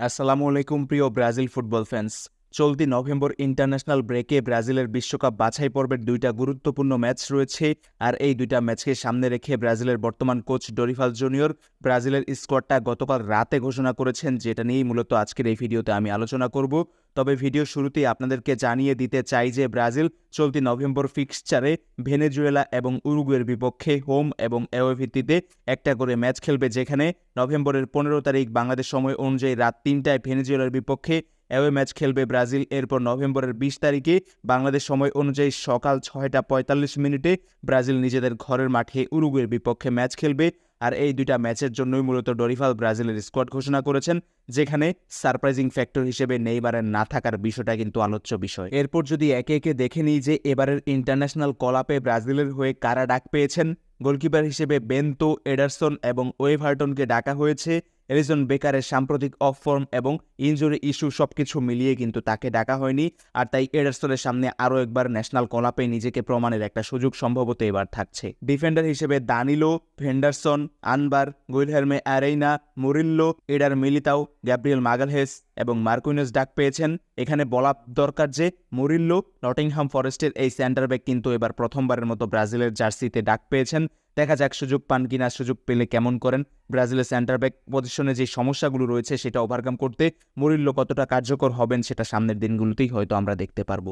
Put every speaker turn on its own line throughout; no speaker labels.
আসসালামু আলাইকুম প্রিয় ব্রাজিল ফুটবল ফ্যান্স। চলতি নভেম্বর ইন্টারন্যাশনাল ব্রেকে ব্রাজিলের বিশ্বকাপ বাছাই পর্বের দুইটা গুরুত্বপূর্ণ ম্যাচ রয়েছে। আর এই দুইটা ম্যাচকে সামনে রেখে ব্রাজিলের বর্তমান কোচ ডরিফাল জুনিয়র ব্রাজিলের স্কোয়াডটা গতকাল রাতে ঘোষণা করেছেন, যেটা নিয়েই মূলত আজকের এই ভিডিওতে আমি আলোচনা করব। তবে ভিডিও শুরুতেই আপনাদেরকে জানিয়ে দিতে চাই যে ব্রাজিল চলতি নভেম্বর ফিক্সচারে ভেনেজুয়েলা এবং উরুগুয়ের বিপক্ষে হোম এবং অ্যাওয়ে ভিত্তিতে একটা করে ম্যাচ খেলবে, যেখানে নভেম্বরের পনেরো তারিখ বাংলাদেশ সময় অনুযায়ী রাত তিনটায় ভেনেজুয়েলার বিপক্ষে অ্যাওয়ে ম্যাচ খেলবে ব্রাজিল। এরপর নভেম্বরের বিশ তারিখে বাংলাদেশ সময় অনুযায়ী সকাল ছয়টা পঁয়তাল্লিশ মিনিটে ব্রাজিল নিজেদের ঘরের মাঠে উরুগুয়ের বিপক্ষে ম্যাচ খেলবে। আর এই দুইটা ম্যাচের জন্যই মূলত ডরিফাল ব্রাজিলের স্কোয়াড ঘোষণা করেছেন, যেখানে সারপ্রাইজিং ফ্যাক্টর হিসেবে নেইমারের না থাকার বিষয়টা কিন্তু আলোচ্য বিষয়। এরপর যদি একে একে দেখে নিই যে এবারের ইন্টারন্যাশনাল কলাপে ব্রাজিলের হয়ে কারা ডাক পেয়েছেন, গোলকিপার হিসেবে বেন্তো, এডারসন এবং ওয়েভার্টনকে ডাকা হয়েছে। এলিজন বেকারের সাম্প্রতিক অফ ফর্ম এবং ইনজুরি ইস্যু সবকিছু মিলিয়ে কিন্তু তাকে ডাকা হয়নি। আর তাই এডারসনের সামনে আরও একবার ন্যাশনাল কলাপে নিজেকে প্রমাণের একটা সুযোগ সম্ভবত এবার থাকছে। ডিফেন্ডার হিসেবে দানিলো, ভেন্ডারসন, আনবার Guilherme Arana, Murillo, Eder Militao, Gabriel Magalhaes এবং মার্কুইনেস ডাক পেয়েছেন। এখানে বলা দরকার যে মুরিল্লো নটিংহাম ফরেস্টের এই সেন্টার কিন্তু এবার প্রথমবারের মতো ব্রাজিলের জার্সিতে ডাক পেয়েছেন। দেখা যাক সুযোগ পান কিনা, সুযোগ পেলে কেমন করেন। ব্রাজিলের সেন্টার ব্যাক পজিশনে যে সমস্যাগুলো রয়েছে, সেটা ওভারকাম করতে মরিল্য কতটা কার্যকর হবেন, সেটা সামনের দিনগুলোতেই হয়তো আমরা দেখতে পারব।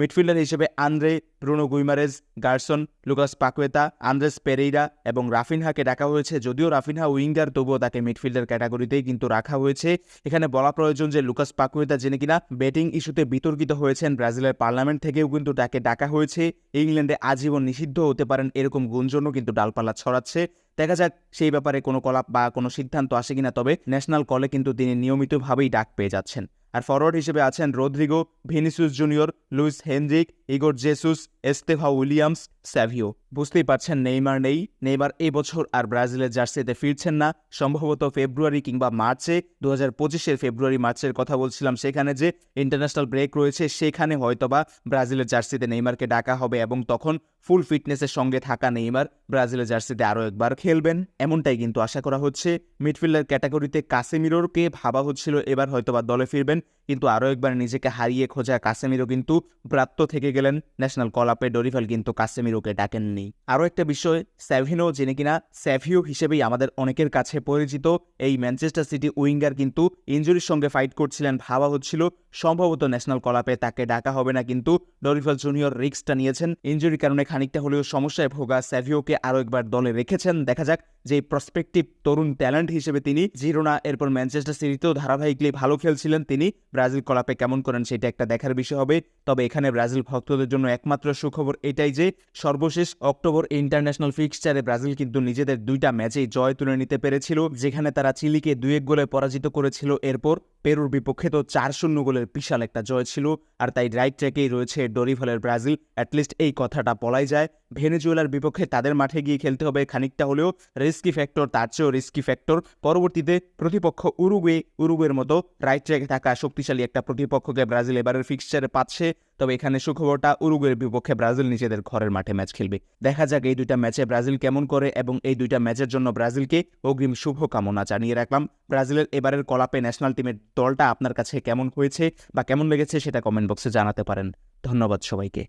মিডফিল্ডার হিসেবে Andre Bruno Guimaraes, Gerson, Lucas Paqueta, Andreas Pereira এবং রাফিনহাকে ডাকা হয়েছে। যদিও রাফিনহা উইঙ্গার, তবুও তাকে মিডফিল্ডার ক্যাটাগরিতেই কিন্তু রাখা হয়েছে। এখানে বলা প্রয়োজন যে লুকাস পাকুয়েতা, যিনি কিনা ব্যাটিং ইস্যুতে বিতর্কিত হয়েছেন, ব্রাজিলের পার্লামেন্ট থেকেও কিন্তু তাকে ডাকা হয়েছে। ইংল্যান্ডে আজীবন নিষিদ্ধ হতে পারেন এরকম গুঞ্জনও কিন্তু ডালপালা ছড়াচ্ছে। দেখা যাক সেই ব্যাপারে কোনো কলাপ বা কোনো সিদ্ধান্ত আসে কিনা, তবে ন্যাশনাল কলে কিন্তু তিনি নিয়মিতভাবেই ডাক পেয়ে যাচ্ছেন। আর ফরওয়ার্ড হিসেবে আছেন Rodrygo Vinicius Junior Luis Henrique Igor Jesus Estevao Williams Savio বুঝতেই পারছেন, নেইমার নেই। নেইমার এবছর আর ব্রাজিলের জার্সিতে ফিরছেন না। সম্ভবত ফেব্রুয়ারি কিংবা মার্চে দু হাজার পঁচিশের ফেব্রুয়ারি মার্চের কথা বলছিলাম সেখানে যে ইন্টারন্যাশনাল ব্রেক রয়েছে, সেখানে হয়তোবা ব্রাজিলের জার্সিতে নেইমারকে ডাকা হবে এবং তখন ফুল ফিটনেসের সঙ্গে থাকা নেইমার ব্রাজিলের জার্সিতে আরও একবার খেলবেন। এমনটাই কিন্তু আশা করা হচ্ছে। মিডফিল্ডার ক্যাটাগরিতে কাসেমিরোরকে ভাবা হচ্ছিল, এবার হয়তোবা দলে ফিরবেন। কিন্তু আরও একবার নিজেকে হারিয়ে খোঁজা কাসেমিরো কিন্তু প্রাপ্ত থেকে গেলেন ন্যাশনাল কলাপে ডরিফাল কিন্তু কাসেমিরোকে ডাকেননি। আরও একটা বিষয় স্যাভিনো যিনি কিনা স্যাভিও হিসেবেই আমাদের অনেকের কাছে পরিচিত, এই ম্যানচেস্টার সিটি উইঙ্গার কিন্তু ইঞ্জুরির সঙ্গে ফাইট করছিলেন, ভাবা হচ্ছিল সম্ভবত ন্যাশনাল কলাপে তাকে ডাকা হবে না, কিন্তু ডরিফাল জুনিয়র রিক্সটা নিয়েছেন। ইঞ্জুরির কারণে খানিকটা হলেও সমস্যায় ভোগা স্যাভিওকে আরও একবার দলে রেখেছেন। দেখা যাক যে প্রসপেক্টিভ তরুণ ট্যালেন্ট হিসেবে তিনি জিরোনা, এরপর ম্যানচেস্টার সিটিতেও ধারাবাহিকলি ভালো খেলছিলেন তিনি। ব্রাজিল কলাপে কেমন করেন সেটা একটা দেখার বিষয় হবে। তবে এখানে ব্রাজিল ভক্তদের জন্য একমাত্র সুখবর এটাই যে সর্বশেষ অক্টোবর ইন্টারন্যাশনাল ফিক্সচারে ব্রাজিল কিন্তু নিজেদের দুইটা ম্যাচেই জয় তুলে নিতে পেরেছিল, যেখানে তারা চিলিকে দুয়েক গোলে পরাজিত করেছিল। এরপর পেরুর বিপক্ষে তো চার শূন্য গোলের বিশাল একটা জয় ছিল, আর তাই রাইট ট্র্যাকেই রয়েছে ডরিফলের ব্রাজিল। অ্যাটলিস্ট এই কথাটা বলাই যায়। ভেনেজুয়েলার বিপক্ষে তাদের মাঠে গিয়ে খেলতে হবে খানিকটা হলেও রিস্কি ফ্যাক্টর তার চেয়েও রিস্কি ফ্যাক্টর পরবর্তীতে প্রতিপক্ষ উরুগুয়ে, উরুগুয়ের মতো রাইট ট্র্যাকে থাকা শক্তিশালী একটা প্রতিপক্ষকে ব্রাজিল এবারের ফিক্সচারে পাচ্ছে। তবে এখানে সুখবরটা উরুগুয়ের বিপক্ষে ব্রাজিল নিজেদের ঘরের মাঠে ম্যাচ খেলবে। দেখা যাক এই দুইটা ম্যাচে ব্রাজিল কেমন করে এবং এই দুইটা ম্যাচের জন্য ব্রাজিলকে অগ্রিম শুভকামনা জানিয়ে রাখলাম। ব্রাজিলের এবারের কলাপে ন্যাশনাল টিমের দলটা আপনার কাছে কেমন হয়েছে বা কেমন লেগেছে সেটা কমেন্ট বক্সে জানাতে পারেন। ধন্যবাদ সবাইকে।